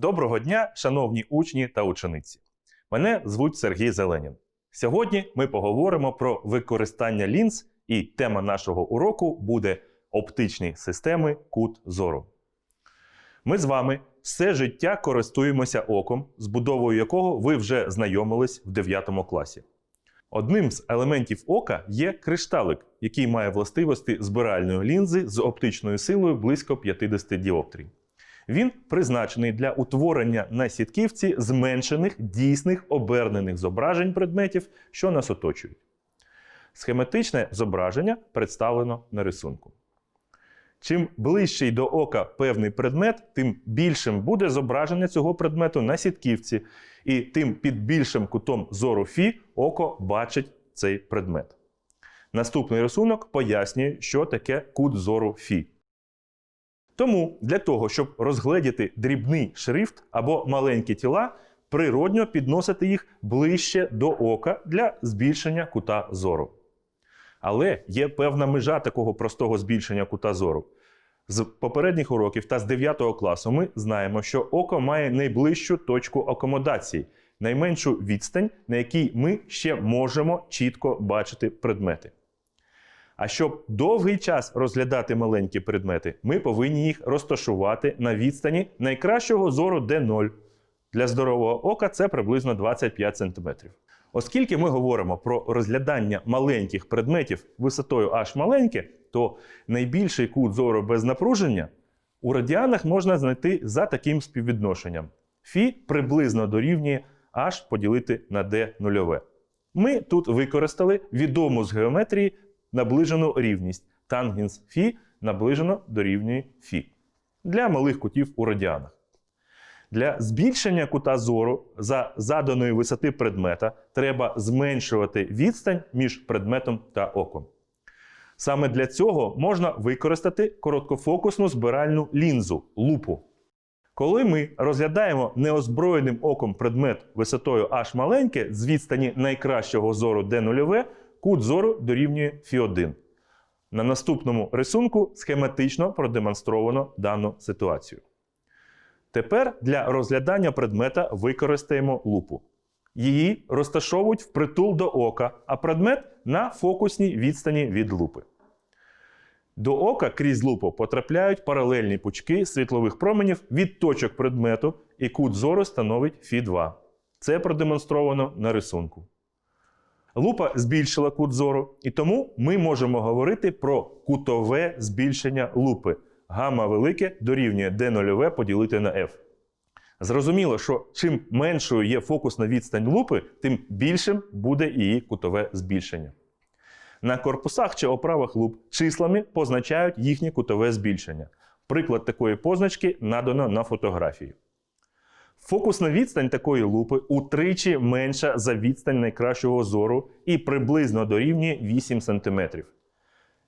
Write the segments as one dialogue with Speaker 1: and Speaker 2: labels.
Speaker 1: Доброго дня, шановні учні та учениці. Мене звуть Сергій Зеленін. Сьогодні ми поговоримо про використання лінз, і тема нашого уроку буде оптичні системи кут зору. Ми з вами все життя користуємося оком, з будовою якого ви вже знайомились в 9 класі. Одним з елементів ока є кришталик, який має властивості збиральної лінзи з оптичною силою близько 50 діоптрій. Він призначений для утворення на сітківці зменшених дійсних обернених зображень предметів, що нас оточують. Схематичне зображення представлено на рисунку. Чим ближчий до ока певний предмет, тим більшим буде зображення цього предмету на сітківці, і тим під більшим кутом зору Фі око бачить цей предмет. Наступний рисунок пояснює, що таке кут зору Фі. Тому для того, щоб розгледіти дрібний шрифт або маленькі тіла, природньо підносити їх ближче до ока для збільшення кута зору. Але є певна межа такого простого збільшення кута зору. З попередніх уроків та з 9 класу ми знаємо, що око має найближчу точку акомодації, найменшу відстань, на якій ми ще можемо чітко бачити предмети. А щоб довгий час розглядати маленькі предмети, ми повинні їх розташувати на відстані найкращого зору D0. Для здорового ока це приблизно 25 см. Оскільки ми говоримо про розглядання маленьких предметів висотою аж маленьке, то найбільший кут зору без напруження у радіанах можна знайти за таким співвідношенням. Фі приблизно дорівнює h поділити на d нульове. Ми тут використали відому з геометрії наближену рівність тангенс Фі наближено дорівнює Фі для малих кутів у радіанах. Для збільшення кута зору за заданої висоти предмета треба зменшувати відстань між предметом та оком. Саме для цього можна використати короткофокусну збиральну лінзу лупу. Коли ми розглядаємо неозброєним оком предмет висотою h маленьке з відстані найкращого зору d0, кут зору дорівнює Фі1. На наступному рисунку схематично продемонстровано дану ситуацію. Тепер для розглядання предмета використаємо лупу. Її розташовують впритул до ока, а предмет на фокусній відстані від лупи. До ока крізь лупу потрапляють паралельні пучки світлових променів від точок предмету, і кут зору становить Фі2. Це продемонстровано на рисунку. Лупа збільшила кут зору, і тому ми можемо говорити про кутове збільшення лупи. Гамма велике дорівнює d0 поділити на f. Зрозуміло, що чим меншою є фокусна відстань лупи, тим більшим буде її кутове збільшення. На корпусах чи оправах луп числами позначають їхнє кутове збільшення. Приклад такої позначки надано на фотографії. Фокусна відстань такої лупи утричі менша за відстань найкращого зору і приблизно дорівнює 8 см.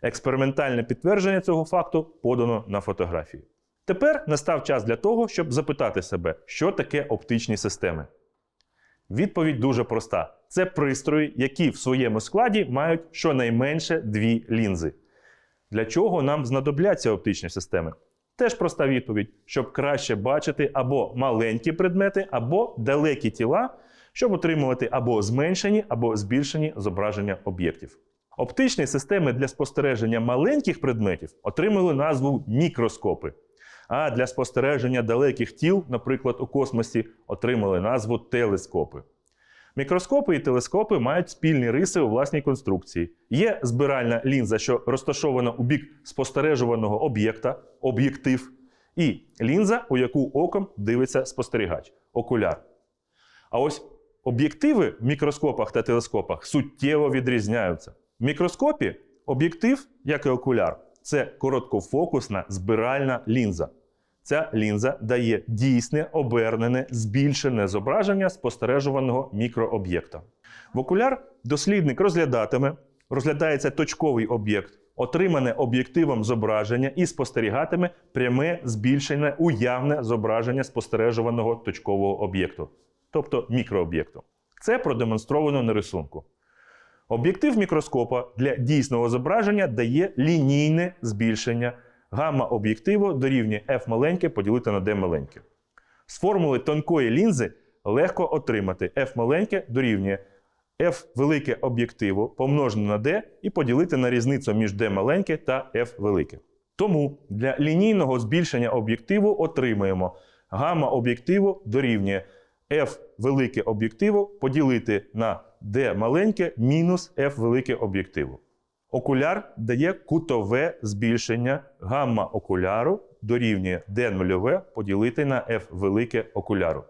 Speaker 1: Експериментальне підтвердження цього факту подано на фотографії. Тепер настав час для того, щоб запитати себе, що таке оптичні системи. Відповідь дуже проста: це пристрої, які в своєму складі мають щонайменше дві лінзи. Для чого нам знадобляться оптичні системи? Теж проста відповідь, щоб краще бачити або маленькі предмети, або далекі тіла, щоб отримувати або зменшені, або збільшені зображення об'єктів. Оптичні системи для спостереження маленьких предметів отримали назву мікроскопи. А для спостереження далеких тіл, наприклад, у космосі, отримали назву телескопи. Мікроскопи і телескопи мають спільні риси у власній конструкції. Є збиральна лінза, що розташована у бік спостережуваного об'єкта, об'єктив, і лінза, у яку оком дивиться спостерігач окуляр. А ось об'єктиви в мікроскопах та телескопах суттєво відрізняються. В мікроскопі об'єктив, як і окуляр, це короткофокусна збиральна лінза. Ця лінза дає дійсне, обернене, збільшене зображення спостережуваного мікрооб'єкта. В окуляр дослідник розглядатиме, розглядається точковий об'єкт, отримане об'єктивом зображення і спостерігатиме пряме збільшене уявне зображення спостережуваного точкового об'єкту, тобто мікрооб'єкту. Це продемонстровано на рисунку. Об'єктив мікроскопа для дійсного зображення дає лінійне збільшення. Гамма об'єктиву дорівнює f маленьке поділити на d маленьке. З формули тонкої лінзи легко отримати f маленьке дорівнює f велике об'єктиву помножене на d і поділити на різницю між d маленьке та f велике. Тому для лінійного збільшення об'єктиву отримаємо гамма об'єктиву дорівнює f велике об'єктиву поділити на d маленьке мінус f велике об'єктиву. Окуляр дає кутове збільшення гамма окуляру дорівнює d нульове поділити на f велике окуляру.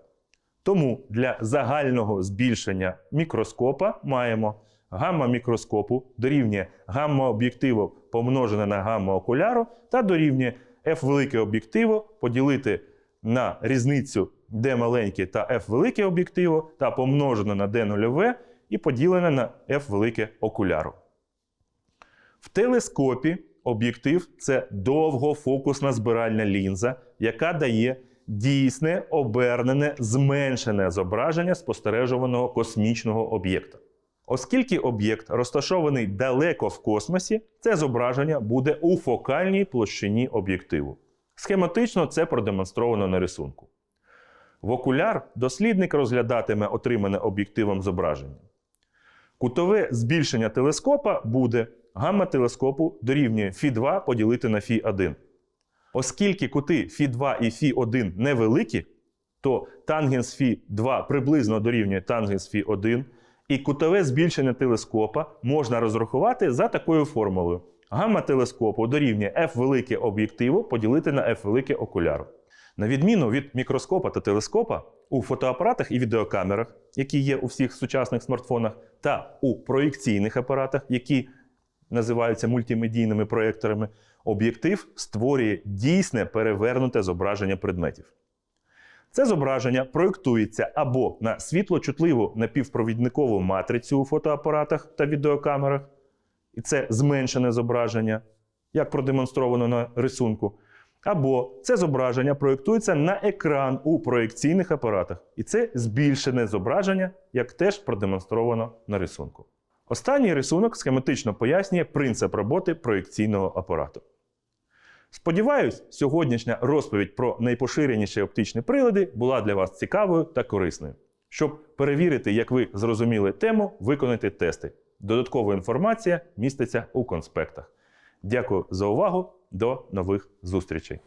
Speaker 1: Тому для загального збільшення мікроскопа маємо гамма мікроскопу дорівнює гамма об'єктиву помножене на гамма окуляру та дорівнює f велике об'єктиву поділити на різницю d маленьке та f велике об'єктиву та помножене на d нульове і поділене на f велике окуляру. В телескопі об'єктив це довгофокусна збиральна лінза, яка дає дійсне обернене зменшене зображення спостережуваного космічного об'єкта. Оскільки об'єкт розташований далеко в космосі, це зображення буде у фокальній площині об'єктиву. Схематично це продемонстровано на рисунку. В окуляр дослідник розглядатиме отримане об'єктивом зображення. Кутове збільшення телескопа буде гамма телескопу дорівнює Фі2 поділити на Фі1. Оскільки кути Фі2 і Фі1 невеликі, то тангенс Фі2 приблизно дорівнює тангенс Фі1, і кутове збільшення телескопа можна розрахувати за такою формулою. Гамма телескопу дорівнює F велике об'єктиву поділити на F велике окуляру. На відміну від мікроскопа та телескопа, у фотоапаратах і відеокамерах, які є у всіх сучасних смартфонах, та у проєкційних апаратах, які називаються мультимедійними проєкторами, об'єктив створює дійсне перевернуте зображення предметів. Це зображення проєктується або на світлочутливу напівпровідникову матрицю у фотоапаратах та відеокамерах, і це зменшене зображення, як продемонстровано на рисунку. Або це зображення проєктується на екран у проєкційних апаратах. І це збільшене зображення, як теж продемонстровано на рисунку. Останній рисунок схематично пояснює принцип роботи проєкційного апарату. Сподіваюсь, сьогоднішня розповідь про найпоширеніші оптичні прилади була для вас цікавою та корисною. Щоб перевірити, як ви зрозуміли тему, виконайте тести. Додаткова інформація міститься у конспектах. Дякую за увагу. До нових зустрічей!